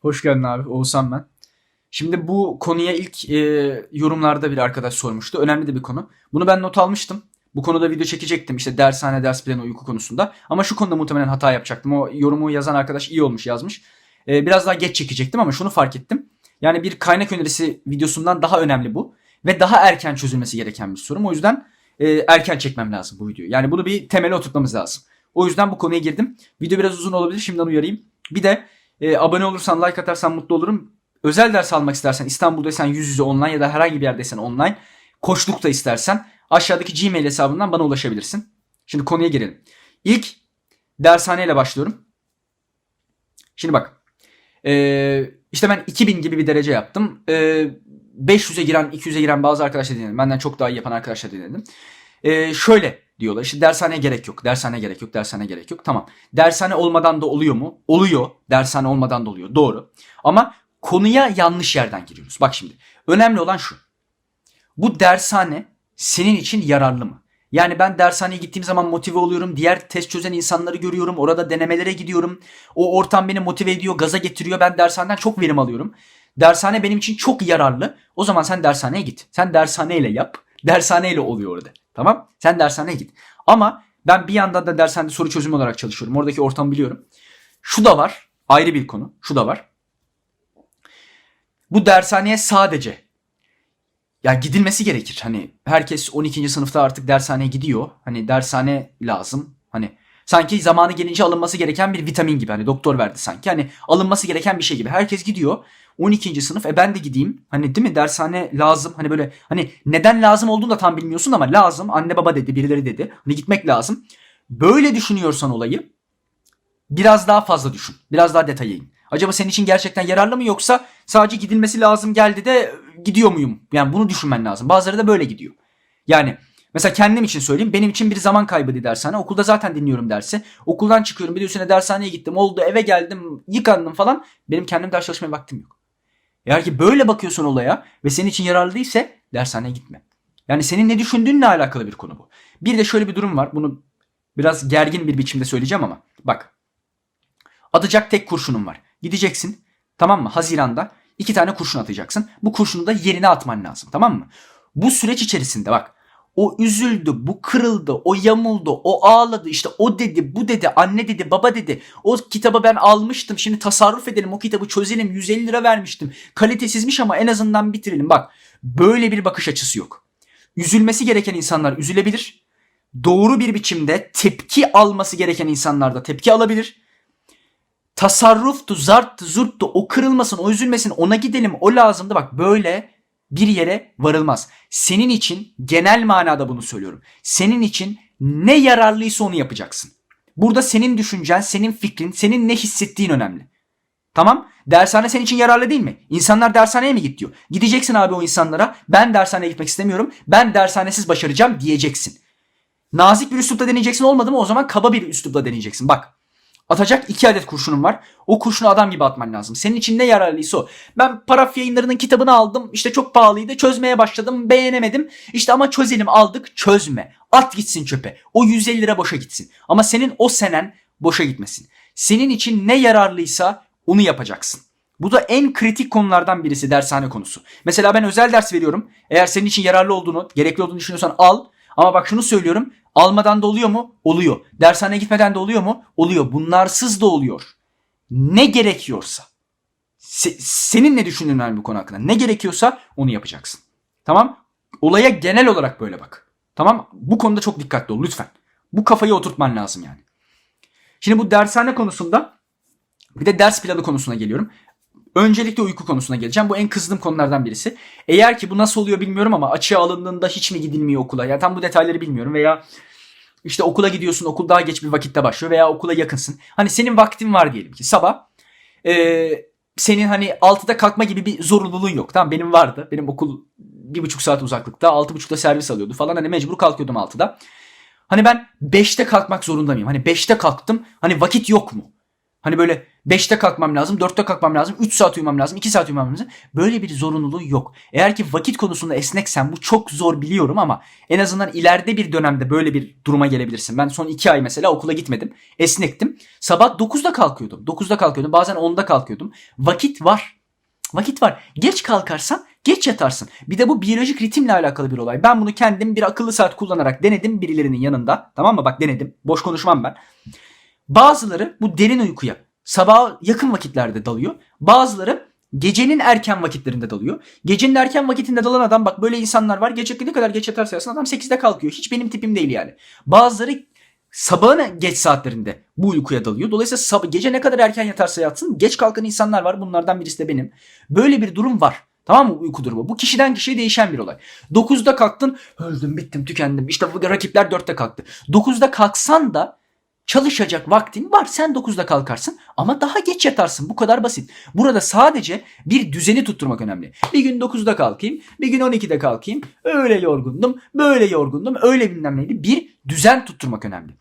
Hoş geldin abi. Oğuzhan ben. Şimdi bu konuya ilk e, yorumlarda bir arkadaş sormuştu. Önemli de bir konu. Bunu ben not almıştım. Bu konuda video çekecektim işte dershane, ders planı, uyku konusunda. Ama şu konuda muhtemelen hata yapacaktım. O yorumu yazan arkadaş iyi olmuş yazmış. E, biraz daha geç çekecektim ama şunu fark ettim. Yani bir kaynak önerisi videosundan daha önemli bu. Ve daha erken çözülmesi gereken bir sorun. O yüzden e, erken çekmem lazım bu videoyu. Yani bunu bir temele oturtmamız lazım. O yüzden bu konuya girdim. Video biraz uzun olabilir. Şimdiden uyarayım. Bir de e, abone olursan, like atarsan mutlu olurum. Özel ders almak istersen, İstanbul'daysan yüz yüze online ya da herhangi bir yerdeysen online, koçluk da istersen aşağıdaki Gmail hesabından bana ulaşabilirsin. Şimdi konuya girelim. İlk dershaneyle başlıyorum. Şimdi bak. E, işte ben 2000 gibi bir derece yaptım. E, 500'e giren, 200'e giren bazı arkadaşlar dinledim. Benden çok daha iyi yapan arkadaşlar dinledim. E, şöyle diyorlar. İşte dershane gerek yok, dershane gerek yok, dershane gerek yok. Tamam. Dershane olmadan da oluyor mu? Oluyor. Dershane olmadan da oluyor. Doğru. Ama konuya yanlış yerden giriyoruz. Bak şimdi. Önemli olan şu. Bu dershane senin için yararlı mı? Yani ben dershaneye gittiğim zaman motive oluyorum. Diğer test çözen insanları görüyorum. Orada denemelere gidiyorum. O ortam beni motive ediyor, gaza getiriyor. Ben dershaneden çok verim alıyorum. Dershane benim için çok yararlı. O zaman sen dershaneye git. Sen dershaneyle yap. Dershaneyle oluyor orada. Tamam? Sen dershaneye git. Ama ben bir yandan da dershanede soru çözümü olarak çalışıyorum. Oradaki ortamı biliyorum. Şu da var. Ayrı bir konu. Şu da var. Bu dershaneye sadece ya gidilmesi gerekir. Hani herkes 12. sınıfta artık dershaneye gidiyor. Hani dershane lazım. Hani sanki zamanı gelince alınması gereken bir vitamin gibi. Hani doktor verdi sanki. Hani alınması gereken bir şey gibi. Herkes gidiyor. 12. sınıf e ben de gideyim. Hani değil mi dershane lazım. Hani böyle hani neden lazım olduğunu da tam bilmiyorsun ama lazım. Anne baba dedi birileri dedi. Hani gitmek lazım. Böyle düşünüyorsan olayı biraz daha fazla düşün. Biraz daha detaya in. Acaba senin için gerçekten yararlı mı yoksa sadece gidilmesi lazım geldi de gidiyor muyum? Yani bunu düşünmen lazım. Bazıları da böyle gidiyor. Yani mesela kendim için söyleyeyim. Benim için bir zaman kaybı dershane. Okulda zaten dinliyorum dersi. Okuldan çıkıyorum. Bir de üstüne dershaneye gittim. Oldu eve geldim. Yıkandım falan. Benim kendim ders çalışmaya vaktim yok. Eğer ki böyle bakıyorsun olaya ve senin için yararlı değilse dershaneye gitme. Yani senin ne düşündüğünle alakalı bir konu bu. Bir de şöyle bir durum var. Bunu biraz gergin bir biçimde söyleyeceğim ama bak. Atacak tek kurşunun var. Gideceksin tamam mı? Haziranda iki tane kurşun atacaksın. Bu kurşunu da yerine atman lazım tamam mı? Bu süreç içerisinde bak o üzüldü, bu kırıldı, o yamuldu, o ağladı, işte o dedi, bu dedi, anne dedi, baba dedi. O kitabı ben almıştım, şimdi tasarruf edelim, o kitabı çözelim, 150 lira vermiştim. Kalitesizmiş ama en azından bitirelim. Bak böyle bir bakış açısı yok. Üzülmesi gereken insanlar üzülebilir. Doğru bir biçimde tepki alması gereken insanlar da tepki alabilir tasarruftu, zarttı, zurttu, o kırılmasın, o üzülmesin, ona gidelim, o lazımdı. Bak böyle bir yere varılmaz. Senin için genel manada bunu söylüyorum. Senin için ne yararlıysa onu yapacaksın. Burada senin düşüncen, senin fikrin, senin ne hissettiğin önemli. Tamam? Dershane senin için yararlı değil mi? İnsanlar dershaneye mi git diyor. Gideceksin abi o insanlara. Ben dershaneye gitmek istemiyorum. Ben dershanesiz başaracağım diyeceksin. Nazik bir üslupta deneyeceksin olmadı mı o zaman kaba bir üslupla deneyeceksin. Bak Atacak iki adet kurşunum var. O kurşunu adam gibi atman lazım. Senin için ne yararlıysa o. Ben paraf yayınlarının kitabını aldım. İşte çok pahalıydı. Çözmeye başladım. Beğenemedim. İşte ama çözelim aldık. Çözme. At gitsin çöpe. O 150 lira boşa gitsin. Ama senin o senen boşa gitmesin. Senin için ne yararlıysa onu yapacaksın. Bu da en kritik konulardan birisi dershane konusu. Mesela ben özel ders veriyorum. Eğer senin için yararlı olduğunu, gerekli olduğunu düşünüyorsan al. Ama bak şunu söylüyorum. Almadan da oluyor mu? Oluyor. Dershaneye gitmeden de oluyor mu? Oluyor. Bunlarsız da oluyor. Ne gerekiyorsa. Se- senin ne düşündüğün önemli bu konu hakkında. Ne gerekiyorsa onu yapacaksın. Tamam? Olaya genel olarak böyle bak. Tamam? Bu konuda çok dikkatli ol lütfen. Bu kafayı oturtman lazım yani. Şimdi bu dershane konusunda bir de ders planı konusuna geliyorum. Öncelikle uyku konusuna geleceğim. Bu en kızdığım konulardan birisi. Eğer ki bu nasıl oluyor bilmiyorum ama açığa alındığında hiç mi gidilmiyor okula? Yani tam bu detayları bilmiyorum veya işte okula gidiyorsun okul daha geç bir vakitte başlıyor veya okula yakınsın. Hani senin vaktin var diyelim ki sabah e, senin hani 6'da kalkma gibi bir zorunluluğun yok. Tamam benim vardı. Benim okul bir buçuk saat uzaklıkta. 6.30'da servis alıyordu falan. Hani mecbur kalkıyordum 6'da. Hani ben 5'te kalkmak zorunda mıyım? Hani 5'te kalktım. Hani vakit yok mu? Hani böyle 5'te kalkmam lazım, 4'te kalkmam lazım, 3 saat uyumam lazım, 2 saat uyumam lazım. Böyle bir zorunluluğu yok. Eğer ki vakit konusunda esneksen bu çok zor biliyorum ama en azından ileride bir dönemde böyle bir duruma gelebilirsin. Ben son 2 ay mesela okula gitmedim. Esnektim. Sabah 9'da kalkıyordum. 9'da kalkıyordum. Bazen 10'da kalkıyordum. Vakit var. Vakit var. Geç kalkarsan geç yatarsın. Bir de bu biyolojik ritimle alakalı bir olay. Ben bunu kendim bir akıllı saat kullanarak denedim birilerinin yanında. Tamam mı? Bak denedim. Boş konuşmam ben. Bazıları bu derin uykuya sabaha yakın vakitlerde dalıyor. Bazıları gecenin erken vakitlerinde dalıyor. Gecenin erken vakitinde dalan adam bak böyle insanlar var. Gece ne kadar geç yatarsa yatsın adam 8'de kalkıyor. Hiç benim tipim değil yani. Bazıları sabahın geç saatlerinde bu uykuya dalıyor. Dolayısıyla sabah, gece ne kadar erken yatarsa yatsın geç kalkan insanlar var. Bunlardan birisi de benim. Böyle bir durum var. Tamam mı uyku durumu? Bu kişiden kişiye değişen bir olay. 9'da kalktın öldüm bittim tükendim. İşte bu rakipler 4'te kalktı. 9'da kalksan da çalışacak vaktin var. Sen 9'da kalkarsın ama daha geç yatarsın. Bu kadar basit. Burada sadece bir düzeni tutturmak önemli. Bir gün 9'da kalkayım, bir gün 12'de kalkayım. Öyle yorgundum, böyle yorgundum, öyle bilmem neydi. Bir düzen tutturmak önemli.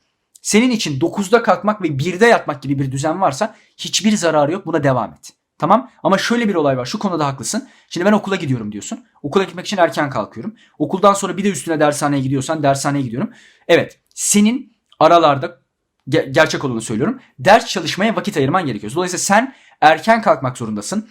Senin için 9'da kalkmak ve 1'de yatmak gibi bir düzen varsa hiçbir zararı yok. Buna devam et. Tamam ama şöyle bir olay var. Şu konuda haklısın. Şimdi ben okula gidiyorum diyorsun. Okula gitmek için erken kalkıyorum. Okuldan sonra bir de üstüne dershaneye gidiyorsan dershaneye gidiyorum. Evet senin aralarda ge- gerçek olanı söylüyorum. Ders çalışmaya vakit ayırman gerekiyor. Dolayısıyla sen erken kalkmak zorundasın.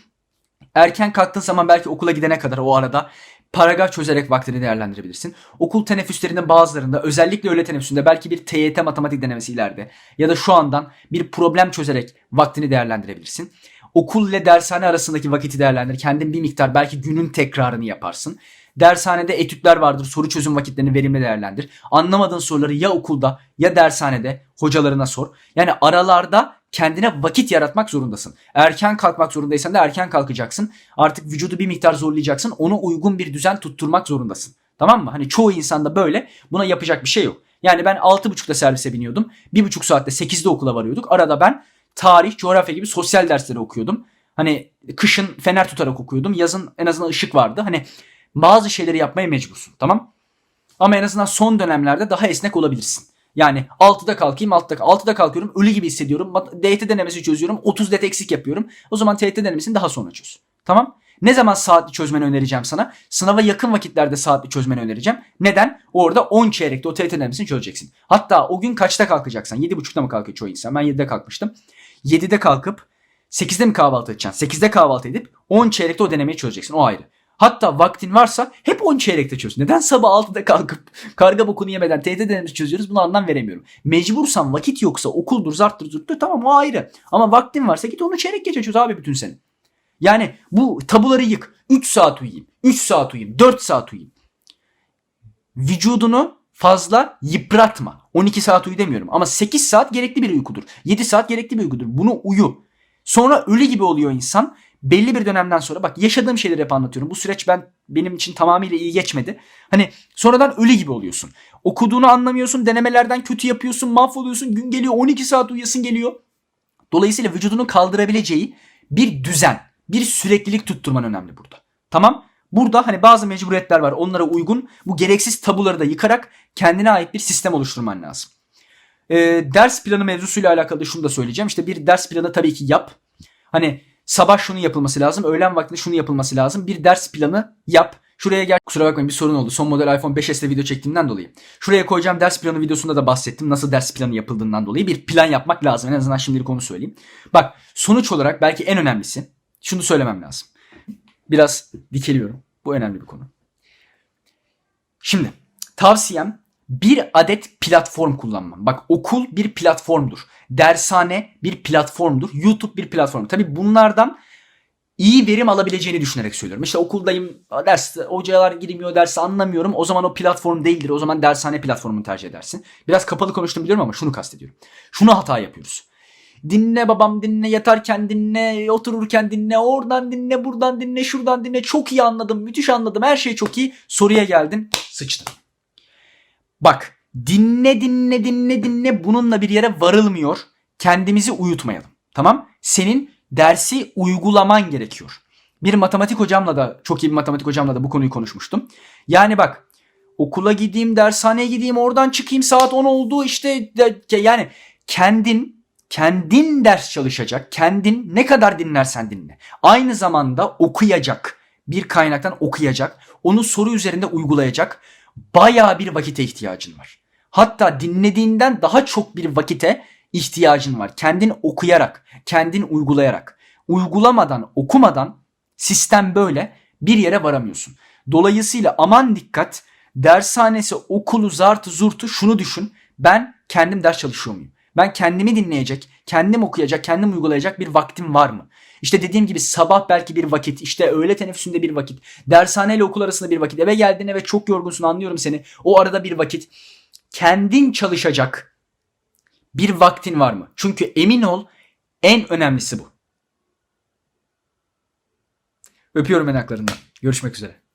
Erken kalktığın zaman belki okula gidene kadar o arada paragraf çözerek vaktini değerlendirebilirsin. Okul teneffüslerinin bazılarında özellikle öğle teneffüsünde belki bir TYT matematik denemesi ileride ya da şu andan bir problem çözerek vaktini değerlendirebilirsin. Okul ile dershane arasındaki vakiti değerlendir. Kendin bir miktar belki günün tekrarını yaparsın. Dershanede etütler vardır. Soru çözüm vakitlerini verimli değerlendir. Anlamadığın soruları ya okulda ya dershanede hocalarına sor. Yani aralarda kendine vakit yaratmak zorundasın. Erken kalkmak zorundaysan da erken kalkacaksın. Artık vücudu bir miktar zorlayacaksın. Ona uygun bir düzen tutturmak zorundasın. Tamam mı? Hani çoğu insanda böyle. Buna yapacak bir şey yok. Yani ben 6.30'da servise biniyordum. 1.5 saatte 8'de okula varıyorduk. Arada ben tarih, coğrafya gibi sosyal dersleri okuyordum. Hani kışın fener tutarak okuyordum. Yazın en azından ışık vardı. Hani bazı şeyleri yapmaya mecbursun. Tamam? Ama en azından son dönemlerde daha esnek olabilirsin. Yani 6'da kalkayım 6'da, 6'da kalkıyorum ölü gibi hissediyorum. DT denemesi çözüyorum 30 det eksik yapıyorum. O zaman TYT denemesini daha sonra çöz. Tamam? Ne zaman saatli çözmeni önereceğim sana? Sınava yakın vakitlerde saatli çözmeni önereceğim. Neden? Orada 10 çeyrekte o TYT denemesini çözeceksin. Hatta o gün kaçta kalkacaksan? 7.30'da mı kalkıyor çoğu insan? Ben 7'de kalkmıştım. 7'de kalkıp 8'de mi kahvaltı edeceksin? 8'de kahvaltı edip 10 çeyrekte o denemeyi çözeceksin. O ayrı. Hatta vaktin varsa hep 10 çeyrekte çöz. Neden sabah 6'da kalkıp karga bokunu yemeden TYT denemesi çözüyoruz bunu anlam veremiyorum. Mecbursan vakit yoksa okuldur zarttır zurttur tamam o ayrı. Ama vaktin varsa git onu çeyrek gece çöz abi bütün sene. Yani bu tabuları yık. 3 saat uyuyayım. 3 saat uyuyayım. 4 saat uyuyayım. Vücudunu fazla yıpratma. 12 saat uyu demiyorum ama 8 saat gerekli bir uykudur. 7 saat gerekli bir uykudur. Bunu uyu. Sonra ölü gibi oluyor insan. Belli bir dönemden sonra bak yaşadığım şeyleri hep anlatıyorum. Bu süreç ben benim için tamamıyla iyi geçmedi. Hani sonradan ölü gibi oluyorsun. Okuduğunu anlamıyorsun, denemelerden kötü yapıyorsun, mahvoluyorsun. Gün geliyor 12 saat uyuyasın geliyor. Dolayısıyla vücudunun kaldırabileceği bir düzen, bir süreklilik tutturman önemli burada. Tamam? Burada hani bazı mecburiyetler var. Onlara uygun bu gereksiz tabuları da yıkarak kendine ait bir sistem oluşturman lazım. Ee, ders planı mevzusuyla alakalı şunu da söyleyeceğim. İşte bir ders planı tabii ki yap. Hani sabah şunu yapılması lazım, öğlen vaktinde şunu yapılması lazım. Bir ders planı yap. Şuraya gel. Kusura bakmayın bir sorun oldu. Son model iPhone 5s'te video çektiğimden dolayı. Şuraya koyacağım ders planı videosunda da bahsettim. Nasıl ders planı yapıldığından dolayı. Bir plan yapmak lazım. En azından şimdilik onu söyleyeyim. Bak sonuç olarak belki en önemlisi. Şunu söylemem lazım. Biraz dikeliyorum. Bu önemli bir konu. Şimdi tavsiyem bir adet platform kullanmam. Bak okul bir platformdur. Dershane bir platformdur. YouTube bir platform. Tabi bunlardan iyi verim alabileceğini düşünerek söylüyorum. İşte okuldayım, ders hocalar girmiyor, dersi anlamıyorum. O zaman o platform değildir. O zaman dershane platformunu tercih edersin. Biraz kapalı konuştum biliyorum ama şunu kastediyorum. Şunu hata yapıyoruz. Dinle babam dinle, yatarken dinle, otururken dinle, oradan dinle, buradan dinle, şuradan dinle. Çok iyi anladım, müthiş anladım. Her şey çok iyi. Soruya geldin, sıçtın. Bak dinle dinle dinle dinle bununla bir yere varılmıyor. Kendimizi uyutmayalım. Tamam? Senin dersi uygulaman gerekiyor. Bir matematik hocamla da çok iyi bir matematik hocamla da bu konuyu konuşmuştum. Yani bak okula gideyim, dershaneye gideyim, oradan çıkayım saat 10 oldu işte yani kendin kendin ders çalışacak, kendin ne kadar dinlersen dinle. Aynı zamanda okuyacak, bir kaynaktan okuyacak, onu soru üzerinde uygulayacak bayağı bir vakite ihtiyacın var. Hatta dinlediğinden daha çok bir vakite ihtiyacın var. Kendin okuyarak, kendin uygulayarak. Uygulamadan, okumadan sistem böyle bir yere varamıyorsun. Dolayısıyla aman dikkat dershanesi, okulu, zartı, zurtu şunu düşün. Ben kendim ders çalışıyor muyum? Ben kendimi dinleyecek, kendim okuyacak, kendim uygulayacak bir vaktim var mı? İşte dediğim gibi sabah belki bir vakit, işte öğle teneffüsünde bir vakit, dershaneyle okul arasında bir vakit, eve geldin eve çok yorgunsun anlıyorum seni. O arada bir vakit. Kendin çalışacak bir vaktin var mı? Çünkü emin ol en önemlisi bu. Öpüyorum yanaklarından. Görüşmek üzere.